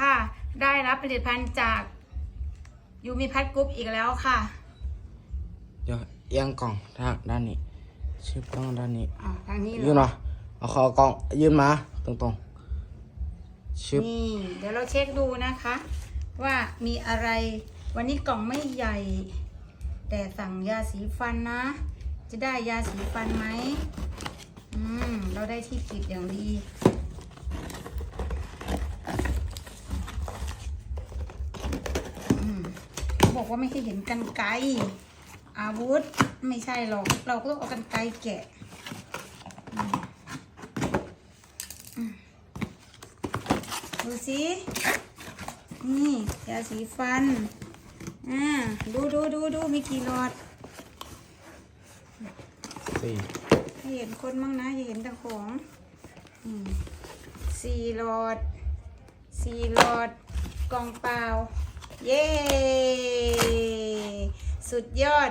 ค่ะ ได้รับผลิตภัณฑ์จากยูมิพัทกรุ๊ปอีกแล้วค่ะ เดี๋ยวเอียงกล่องทางด้านนี้ชิบกล้องด้านนี้อ่าทางนี้เลยืนยมาเอาคอกล้องยืนมาตรงๆชิบนี่ เดี๋ยวเราเช็คดูนะคะ ว่ามีอะไร วันนี้กล่องไม่ใหญ่ แต่สั่งยาสีฟันนะ จะได้ยาสีฟันไหมอืม เราได้ที่กรีดอย่างดี อืมเขา บอกว่าไม่ให้เห็นกันไกรอาวุธไม่ใช่หรอก เราก็ต้องเอากันไกรแกะอืมอืมดูสินี่ยาสีฟันอ่าดูดูดูดูมีกี่หลอดสี่ให้เห็นคนมั่งนะอย่าเห็นแต่ของอืมสี่หลอดสี่หลอดกล่องเปล่า เย้ สุดยอด